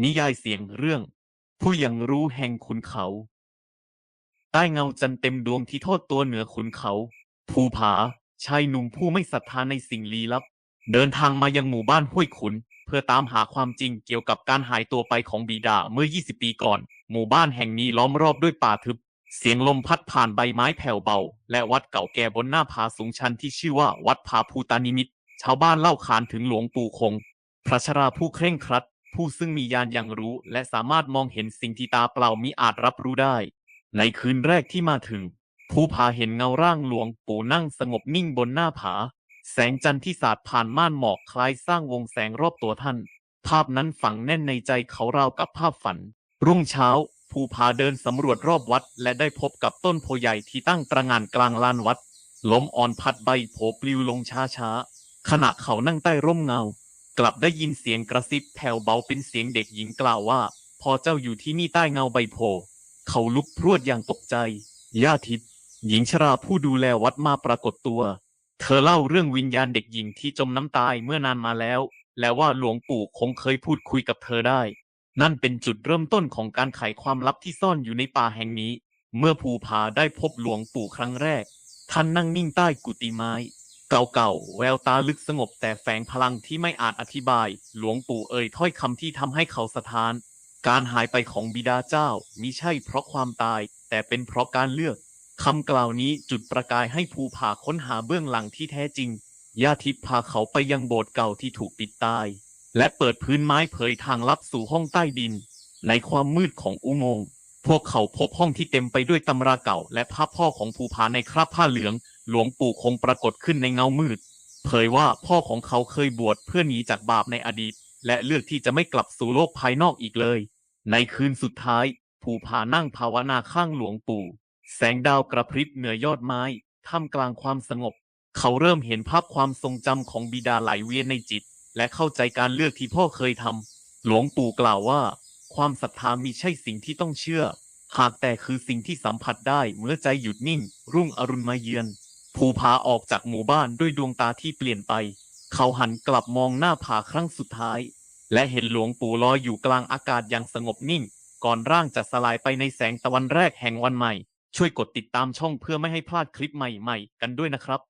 นิยายเสียงเรื่อง ผู้ยังรู้แห่งขุนเขา ใต้เงาจันทร์เต็มดวงที่ทอดตัวเหนือขุนเขา ภูผา ชายหนุ่มผู้ไม่ศรัทธาในสิ่งลี้ลับ เดินทางมายังหมู่บ้านห้วยขุน เพื่อตามหาความจริงเกี่ยวกับการหายตัวไปของบิดาเมื่อ 20 ปีก่อน หมู่บ้านแห่งนี้ล้อมรอบด้วยป่าทึบ เสียงลมพัดผ่านใบไม้แผ่วเบา และวัดเก่าแก่บนหน้าผาสูงชันที่ชื่อว่าวัดผาภูตานิมิตชาวบ้านเล่าขานถึงหลวงปู่คง พระชราผู้เคร่งครัด ผู้ซึ่งมีญาณอย่างรู้ และสามารถมองเห็นสิ่งที่ตาเปล่ามิอาจรับรู้ได้ ในคืนแรกที่มาถึง ผู้พาเห็นเงาร่างหลวงปู่นั่งสงบนิ่งบนหน้าผา แสงจันทร์ที่สาดผ่านม่านหมอกคล้ายสร้างวงแสงรอบตัวท่าน ภาพนั้นฝังแน่นในใจเขาราวกับภาพฝัน รุ่งเช้าภูพาเดินสำรวจรอบวัด และได้พบกับต้นโพใหญ่ที่ตั้งตระงานกลางลานวัดลมอ่อนพัดใบโผปลิวลงช้าๆขณะเขานั่งใต้ร่มเงา กลับได้ยินเสียงกระซิบแผ่วเบาเป็นเสียงเด็กหญิงกล่าวว่า พอเจ้าอยู่ที่นี่ใต้เงาใบโพเขาลุกพรวดอย่างตกใจย่าทิพย์หญิงชราผู้ดูแลวัดมาปรากฏตัว เธอเล่าเรื่องวิญญาณเด็กหญิงที่จมน้ำตายเมื่อนานมาแล้ว และว่าหลวงปู่คงเคยพูดคุยกับเธอได้ นั่นเป็นจุดเริ่มต้นของการไขความลับที่ซ่อนอยู่ในป่าแห่งนี้ เมื่อภูผาได้พบหลวงปู่ครั้งแรก ท่านนั่งนิ่งใต้กุฏิไม้ เก่าๆ แววตาลึกสงบแต่แฝงพลังที่ไม่อาจอธิบาย หลวงปู่เอ่ยถ้อยคำที่ทำให้เขาสะท้าน การหายไปของบิดาเจ้ามิใช่เพราะความตาย แต่เป็นเพราะการเลือกคำกล่าวนี้จุดประกายให้ภูผาค้นหาเบื้องหลังที่แท้จริงญาติพย์พาเขาไปยังโบสถ์เก่าที่ถูกปิดตาย และเปิดพื้นไม้เผยทางลับสู่ห้องใต้ดิน ในความมืดของอุโมงค์พวกเขาพบห้องที่เต็มไปด้วยตำราเก่า และภาพพ่อของภูผาในคราบผ้าเหลือง หลวงปู่คงปรากฏขึ้นในเงามืด เผยว่าพ่อของเขาเคยบวชเพื่อหนีจากบาปในอดีต และเลือกที่จะไม่กลับสู่โลกภายนอกอีกเลย ในคืนสุดท้าย ภูผานั่งภาวนาข้างหลวงปู่ แสงดาวกระพริบเหนือยอดไม้ท่ามกลางความสงบ เขาเริ่มเห็นภาพความทรงจำของบิดาไหลเวียนในจิต และเข้าใจการเลือกที่พ่อเคยทำหลวงปู่กล่าวว่า ความศรัทธามีใช่สิ่งที่ต้องเชื่อ หากแต่คือสิ่งที่สัมผัสได้เมื่อใจหยุดนิ่ง รุ่งอรุณมาเยือน ภูผาออกจากหมู่บ้านด้วยดวงตาที่เปลี่ยนไป เขาหันกลับมองหน้าผาครั้งสุดท้าย และเห็นหลวงปู่ลอยอยู่กลางอากาศอย่างสงบนิ่ง ก่อนร่างจะสลายไปในแสงตะวันแรกแห่งวันใหม่ ช่วยกดติดตามช่องเพื่อไม่ให้พลาดคลิปใหม่ๆ กันด้วยนะครับ